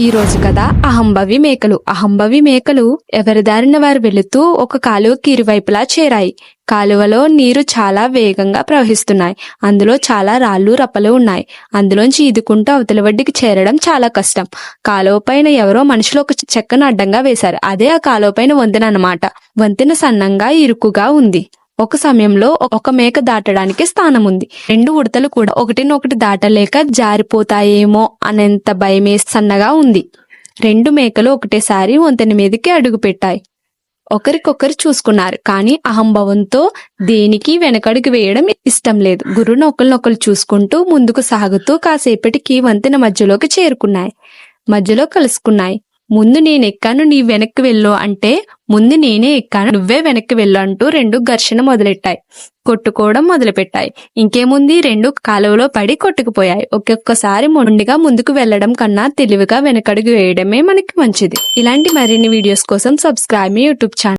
ఈ రోజు కదా అహంభవి మేకలు. అహంభవి మేకలు ఎవరి దారిన వారు వెళుతూ ఒక కాలువకి ఇరువైపులా చేరాయి. కాలువలో నీరు చాలా వేగంగా ప్రవహిస్తున్నాయి. అందులో చాలా రాళ్ళు రప్పలు ఉన్నాయి. అందులోంచి ఈదుకుంటూ అవతల వడ్డీకి చేరడం చాలా కష్టం. కాలువ పైన ఎవరో మనుషులు ఒక చెక్కను అడ్డంగా వేశారు. అదే ఆ కాలువ పైన వంతెన అన్నమాట. వంతెన సన్నంగా ఇరుకుగా ఉంది. ఒక సమయంలో ఒక మేక దాటడానికి స్థానం ఉంది రెండు ఉడతలు కూడా ఒకటినొకటి దాటలేక జారిపోతాయేమో అనేంత భయమే సన్నగా ఉంది. రెండు మేకలు ఒకటేసారి వంతెన మీదకి అడుగు పెట్టాయి. ఒకరికొకరు చూసుకున్నారు కానీ అహంభవంతో దేనికి వెనకడుగు వేయడం ఇష్టం లేదు. గురువును ఒకరినొకరు చూసుకుంటూ ముందుకు సాగుతూ కాసేపటికి వంతెన మధ్యలోకి చేరుకున్నాయి. మధ్యలో కలుసుకున్నాయి. ముందు నేను ఎక్కాను నీ వెనక్కి వెళ్ళు అంటే ముందు నేనే ఎక్కాను నువ్వే వెనక్కి వెళ్ళు అంటూ రెండు ఘర్షణ మొదలెట్టాయి. కొట్టుకోవడం మొదలుపెట్టాయి. ఇంకేముంది? రెండు కాలువలో పడి కొట్టుకుపోయాయి. ఒక్కొక్కసారి మొండిగా ముందుకు వెళ్ళడం కన్నా తెలివిగా వెనకడుగు వేయడమే మనకి మంచిది. ఇలాంటి మరిన్ని వీడియోస్ కోసం సబ్స్క్రైబ్ మీ యూట్యూబ్ ఛానల్.